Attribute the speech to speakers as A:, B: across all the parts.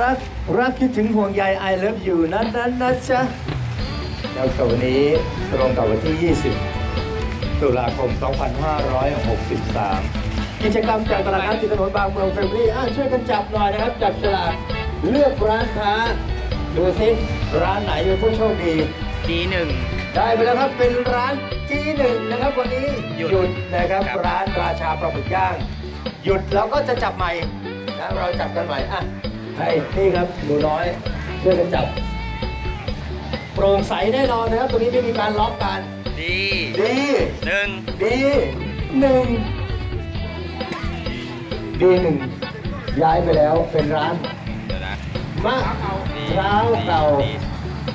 A: รักรักคิดถึงห่วงใย I love you นั้นนั้นนะจ๊ะแล้วกับวันนี้ตรงกับวันที่ 20 ตุลาคม 2563 กิจกรรมจากตลาดนัดติดถนนบางเมืองเฟรมลี่อะช่วยกันจับหน่อยนะครับ จับฉลากเลือกร้านค้า ดูสิร้านไหนเป็นผู้โชคดี
B: ดีหนึ่ง
A: ได้ไปแล้วครับเป็นร้านจีหนึ่งนะครับวันนี้
B: หยุด
A: นะครับ
B: ครับ
A: ร้านราชาปลาหมึกย่าง หยุดแล้วก็จะจับใหม่นะเราจับกันใหม่อะ ให้นี่ครับหนูน้อยช่วยกันจับ โปร่งใสแน่นอนนะครับตรงนี้ไม่มีการล็อกกัน
B: ดี
A: ดี
B: หนึ่ง
A: ดีหนึ่งดีหนึ่งย้ายไปแล้วเป็นร้าน
B: เดี๋ยวนะ
A: มะพร้าวเก่า
B: ดี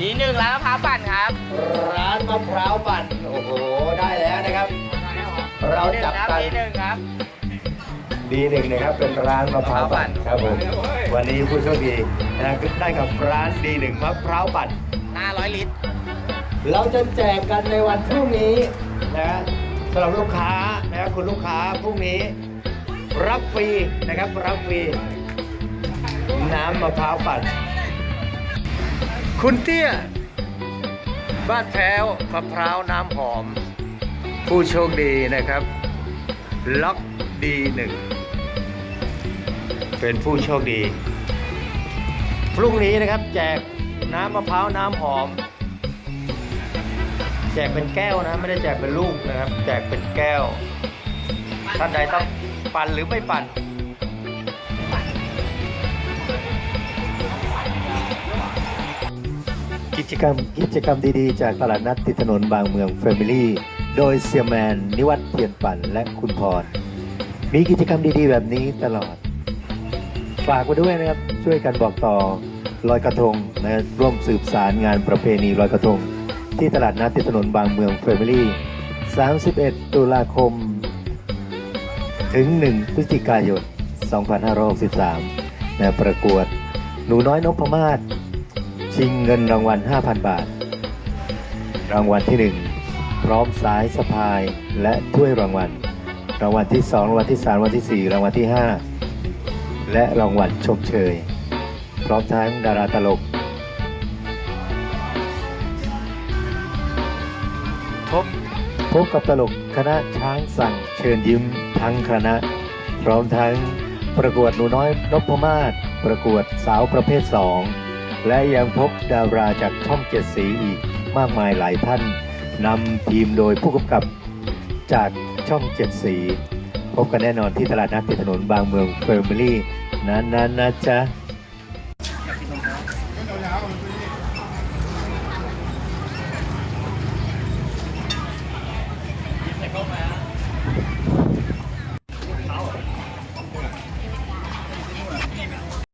B: ดีหนึ่งแล้วมะพร้าวปั่นครับ
A: ร้านมะพร้าวปั่นโอ้โหได้แล้วนะครับ เราจับกัน
B: ดีหนึ่งครับ
A: ดีหนึ่งนะครับเป็นร้านมะพร้าวปั่นครับผมวันนี้ผู้โชคดีนะได้กับร้านดีหนึ่งมะพร้าวปั่น
B: หน้าร้อยลิตร
A: เราจะแจกกันในวันพรุ่งนี้นะสำหรับลูกค้านะครับคุณลูกค้าพรุ่งนี้ รับฟรีนะครับรับฟรีน้ำมะพร้าวปั่น คุณเตี้ย บ้านแพ้วมะพร้าวน้ำหอม ผู้โชคดีนะครับ ล็อกดีหนึ่ง เป็นผู้โชคดี พรุ่งนี้นะครับแจกน้ำมะพร้าวน้ำหอม แจกเป็นแก้วนะ ไม่ได้แจกเป็นลูกนะครับ แจกเป็นแก้ว ท่านใดต้องปั่นหรือไม่ปั่นกิจกรรมกิจกรรมดีๆ จากตลาดนัดติดถนนบางเมืองเฟมิลี่โดยเซียแมน นิวัฒน์เทียนปั่นและคุณพร มีกิจกรรมดีๆ แบบนี้ตลอด ฝากไว้ด้วยนะครับ ช่วยกันบอกต่อลอยกระทงนะร่วมสืบสารงานประเพณีลอยกระทง ที่ตลาดนัดติดถนนบางเมืองเฟมิลี่ 31 ตุลาคม ถึง 1 พฤศจิกายน 2563นะประกวด หนูน้อยนพมาศชิงเงินรางวัล 5,000 บาท รางวัลที่ 1 พร้อมสายสะพายและถ้วยรางวัล รางวัลที่ 2 รางวัลที่ 3 รางวัลที่ 4 รางวัลที่ 5 และรางวัลชมเชย พร้อมทั้งดาราตลก พบพบกับตลกคณะช้างสั่งเชิญยิ้มทั้งคณะ พร้อมทั้งประกวดหนูน้อยนพมาศประกวดสาวประเภทสองและยังพบดาราจากช่องเจ็ดสีอีกมากมายหลายท่านนำทีมโดยผู้กำกับจากช่องเจ็ดสี พบกันแน่นอนที่ตลาดนัดติดถนนบางเมืองเฟอร์มิลี่ นั้นๆนะจ๊ะ